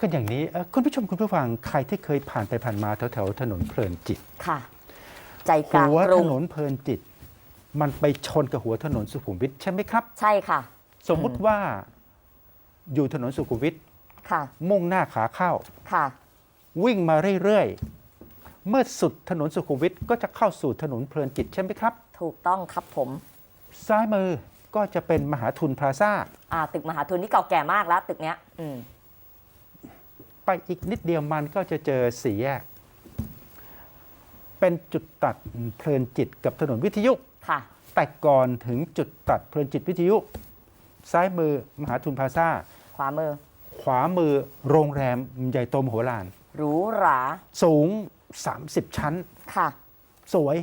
กันอย่างนี้เอ่อคุณผู้ชมคุณผู้ฟังใครที่เคยผ่านไปผ่านมาแถวแถวๆถนนเพลินจิตค่ะ ใจกลางหัวกรุถงนนเพลินจิต มันไปชนกับหัวถนนสุขุมวิทใช่ไหมครับ ใช่ค่ะ สมมุติว่าอยู่ถนนสุขุมวิทค่ะ มุ่งหน้าขาเข้าค่ะ วิ่งมาเรื่อยๆ เมื่อสุดถนนสุขุมวิทก็จะเข้าสู่ถนนเพลินจิตใช่ไหมครับ ถูกต้องครับผม ซ้ายมือก็จะเป็นมหาทุนพลาซ่าอ่าตึกมหาทุนนี่เก่าแก่มากแล้วตึกเนี้ย อืม ไปอีกนิดเดียวมันก็จะเจอสี่แยก เป็นจุดตัดเพลินจิตกับถนนวิทยุค่ะ แต่ก่อนถึงจุดตัดเพลินจิตวิทยุ ซ้ายมือมหาทุนพลาซ่าขวามือ ขวามือโรงแรมใหญ่โตมโหฬารหรูหรา สูง 30 ชั้น ค่ะ สวย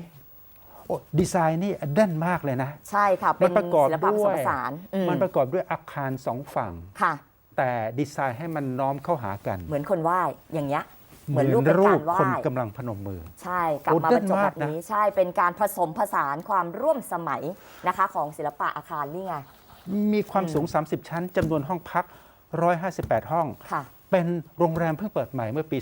โอ้ดีไซน์นี่แน่นมากเลยนะ ใช่ค่ะ เป็นมันประกอบศิลปะผด้สวมยผสานอืมมันประกอบด้วยอาคารสองฝั่ง ค่ะ แต่ดีไซน์ให้มันน้อมเข้าหากัน เหมือนคนไหว้อย่างเงี้ยเหมือนรูปเป็นรูกาปรไหว้คนกำลังพนมมือ ใช่กลับโอ้มาเด่บรนรจบมาแบกบนะนี้ ใช่เป็นการผสมผสานความร่วมสมัยนะคะ ของศิลปะอาคารนี่ไงมีความสูง 30 ชั้นจำนวนห้องพัก 158 ห้องค่ะเป็นโรงแรมเพิ่งเปิดใหม่เมื่อปี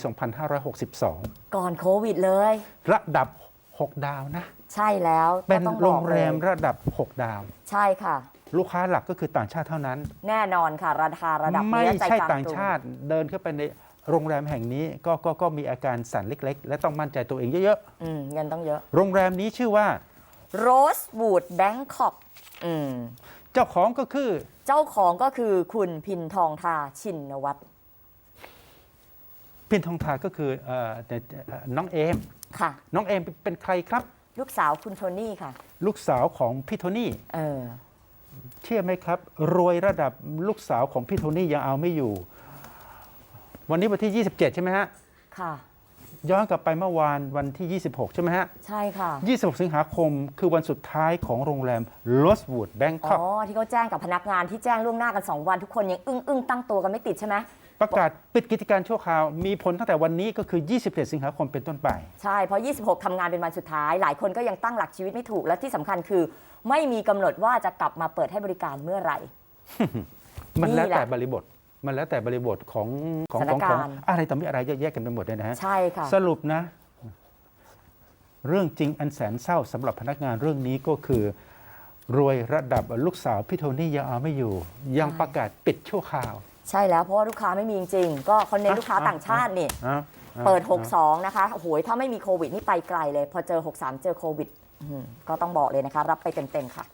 2562 ก่อนโควิดเลย ระดับ 6 ดาวนะ ใช่แล้วเป็นก็ต้องบโรอกงลยแรมระดับ 6 ดาว ใช่ค่ะ ลูกค้าหลักก็คือต่างชาติเท่านั้น แน่นอนค่ะ ราคาระดับไม่นี้ใจใช่กลต่างชาติเดินเข้าไปในโรงแรมแห่งนี้ก็ก็ก็มีอาการสั่นเล็ก ๆ และต้องมั่นใจตัวเองเยอะอืมเงินต้องเยอะๆ โรงแรมนี้ชื่อว่า Rosewood Bangkok อืมเจ้าของก็คือ เจ้าของก็คือคุณพินทองทาชินวัตรพินทองทาก็คือเอ่อเอ่อน้องเอม ค่ะ น้องเอมเป็นใครครับ ลูกสาวคุณโทนี่ค่ะ ลูกสาวของพี่โทนี่ เออ เชื่อไหมครับ รวยระดับลูกสาวของพี่โทนี่ยังเอาไม่อยู่ วันนี้วันที่ 27 ใช่ไหมฮะ ค่ะ ย้อนกลับไปเมื่อวานวันที่ 26 ใช่ไหมฮะ ใช่ค่ะ 26 สิงหาคม คือวันสุดท้ายของโรงแรม Rosewood อ๋ Bangkok อที่เขาแจ้งกับพนักงานที่แจ้งล่วงหน้ากัน 2 วันทุกคนยังอึ้งอึ้งตั้งตัวกันไม่ติดใช่ไหม ประกาศปิดกิจการชั่วคราว มีผลตั้งแต่วันนี้ก็คือ 27 สิงหาคมเป็นต้นไป ใช่ เพราะ 26 ทำงานเป็นวันสุดท้าย หลายคนก็ยังตั้งหลักชีวิตไม่ถูก และที่สำคัญคือ ไม่มีกำหนดว่าจะกลับมาเปิดให้บริการเมื่อไหร่ มันแล้วนี่แหละแต่บริบท มันแล้วแต่บริบทของของสถานของของการณ์ อะไรต่อมีอะไรเยอะแยะกันไปหมดเลยนะฮะ ใช่ค่ะ สรุปนะ เรื่องจริงอันแสนเศร้าสำหรับพนักงานเรื่องนี้ก็คือ รวยระดับลูกสาวพี่โทนี่ยังเอาไม่อยู่ ยังใช่ประกาศปิดชั่วคราว ใช่แล้วเพราะว่าลูกค้าไม่มีจริงๆ ก็เขาเน้นลูกค้าต่างชาตินี่ อะอะเปิดอะ62 นะคะโอ้โหถ้าไม่มีโควิดนี่ไปไกลเลย พอเจอ 63 เจอโควิดอื้อหือก็ต้องบอกเลยนะคะ รับไปเต็มๆค่ะ